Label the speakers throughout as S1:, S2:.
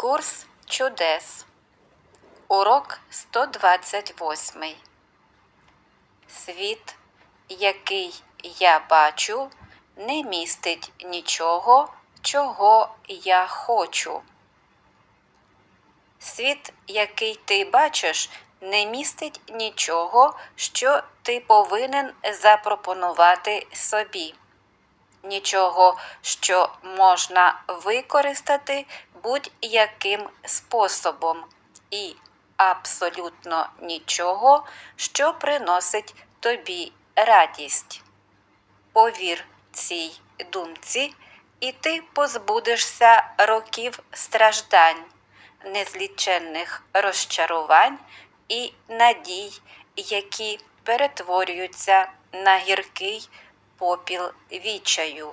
S1: Курс чудес. Урок 128. Світ, який я бачу, не містить нічого, чого я хочу. Світ, який ти бачиш, не містить нічого, що ти повинен запропонувати собі. Нічого, що можна використати будь-яким способом, і абсолютно нічого, що приносить тобі радість. Повір цій думці, і ти позбудешся років страждань, незліченних розчарувань і надій, які перетворюються на гіркий попіл вічаю.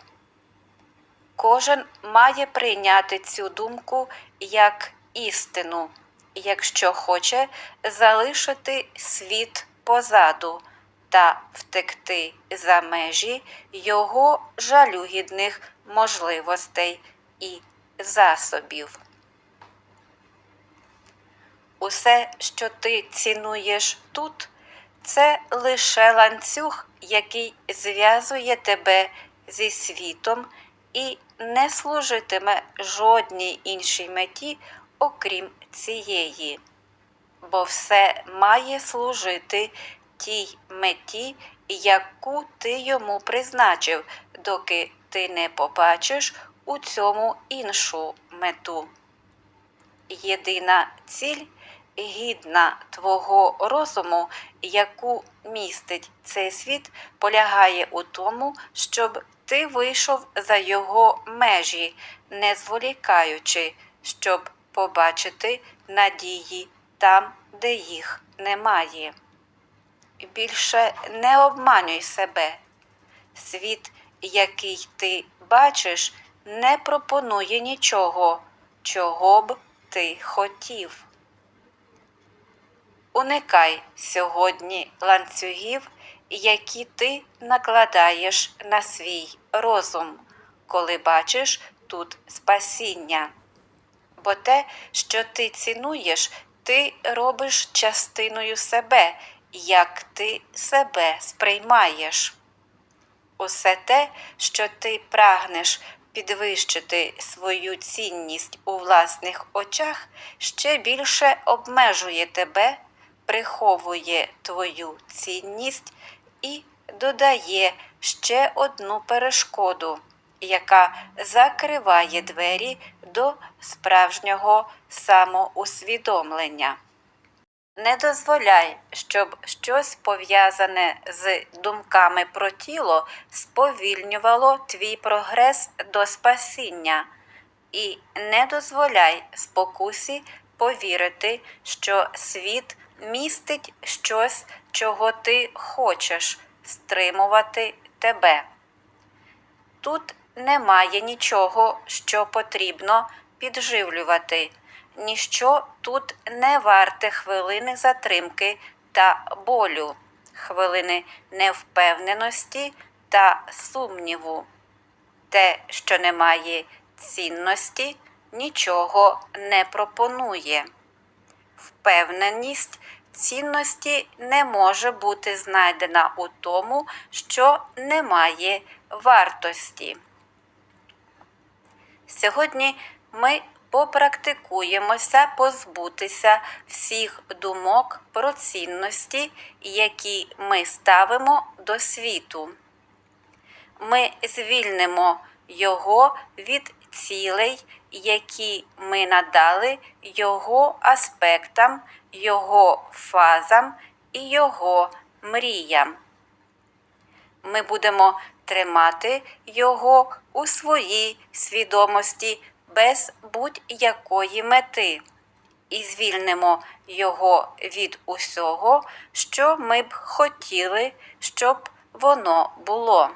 S1: Кожен має прийняти цю думку як істину, якщо хоче залишити світ позаду та втекти за межі його жалюгідних можливостей і засобів. Усе, що ти цінуєш тут, це лише ланцюг, який зв'язує тебе зі світом і не служитиме жодній іншій меті, окрім цієї. Бо все має служити тій меті, яку ти йому призначив, доки ти не побачиш у цьому іншу мету. Єдина ціль гідна твого розуму, яку містить цей світ, полягає у тому, щоб ти вийшов за його межі, не зволікаючи, щоб побачити надії там, де їх немає. Більше не обманюй себе. Світ, який ти бачиш, не пропонує нічого, чого б ти хотів. Уникай сьогодні ланцюгів, які ти накладаєш на свій розум, коли бачиш тут спасіння. Бо те, що ти цінуєш, ти робиш частиною себе, як ти себе сприймаєш. Усе те, що ти прагнеш підвищити свою цінність у власних очах, ще більше обмежує тебе, приховує твою цінність і додає ще одну перешкоду, яка закриває двері до справжнього самоусвідомлення. Не дозволяй, щоб щось пов'язане з думками про тіло сповільнювало твій прогрес до спасіння, і не дозволяй спокусі повірити, що світ містить щось, чого ти хочеш стримувати тебе. Тут немає нічого, що потрібно підживлювати ніщо тут не варте хвилини затримки та болю, хвилини невпевненості та сумніву. Те, що не має цінності, нічого не пропонує. Впевненість цінності не може бути знайдена у тому, що не має вартості. Сьогодні ми попрактикуємося позбутися всіх думок про цінності, які ми ставимо до світу. Ми звільнимо його від цілей, які ми надали його аспектам, його фазам і його мріям. Ми будемо тримати його у своїй свідомості без будь-якої мети і звільнимо його від усього, що ми б хотіли, щоб воно було.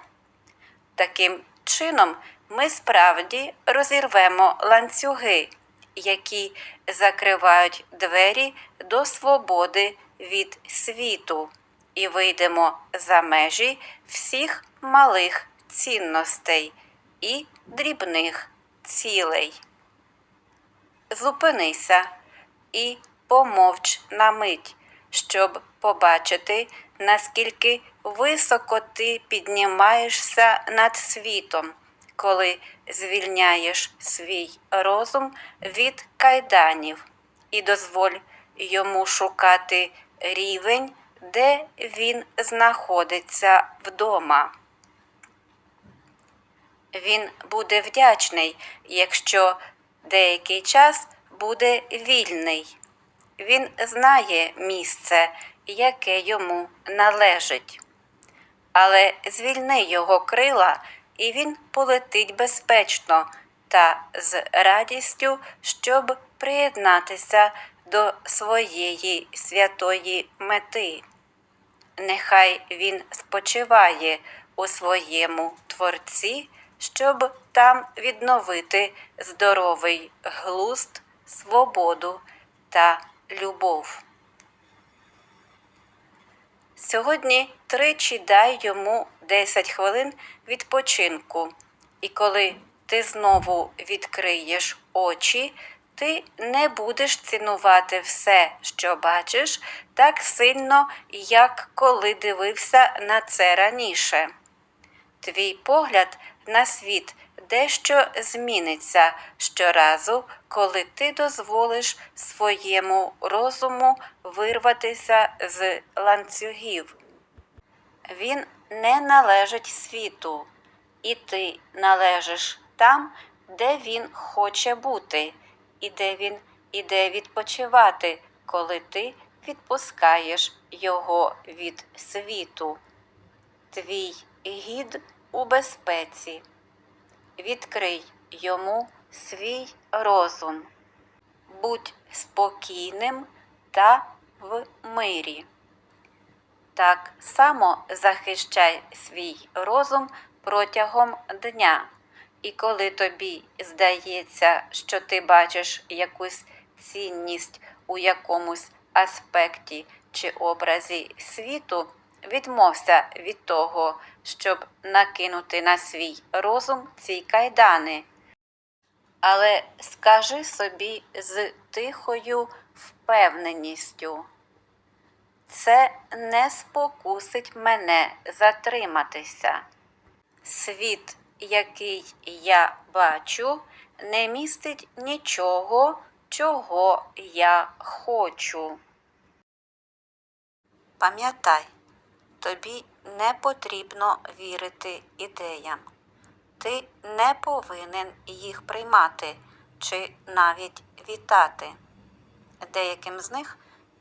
S1: Таким чином, ми справді розірвемо ланцюги, які закривають двері до свободи від світу, і вийдемо за межі всіх малих цінностей і дрібних цілей. зупинися і помовч на мить, щоб побачити, наскільки високо ти піднімаєшся над світом, коли звільняєш свій розум від кайданів і дозволь йому шукати рівень, де він знаходиться вдома. Він буде вдячний, якщо деякий час буде вільний. Він знає місце, яке йому належить. Але звільни його крила, і він полетить безпечно та з радістю, щоб приєднатися до своєї святої мети. Нехай він спочиває у своєму Творці, щоб там відновити здоровий глузд, свободу та любов. Сьогодні тричі дай йому 10 хвилин відпочинку, і коли ти знову відкриєш очі, ти не будеш цінувати все, що бачиш, так сильно, як коли дивився на це раніше. Твій погляд на світ дещо зміниться щоразу, коли ти дозволиш своєму розуму вирватися з ланцюгів. Він не належить світу, і ти належиш там, де він хоче бути, і де він іде відпочивати, коли ти відпускаєш його від світу. Твій гід у безпеці. Відкрий йому свій розум. Будь спокійним та в мирі. Так само захищай свій розум протягом дня. І коли тобі здається, що ти бачиш якусь цінність у якомусь аспекті чи образі світу, відмовся від того, щоб накинути на свій розум ці кайдани. Але скажи собі з тихою впевненістю. Це не спокусить мене затриматися. Світ, який я бачу, не містить нічого, чого я хочу. Пам'ятай, тобі не потрібно вірити ідеям. Ти не повинен їх приймати чи навіть вітати. Деяким з них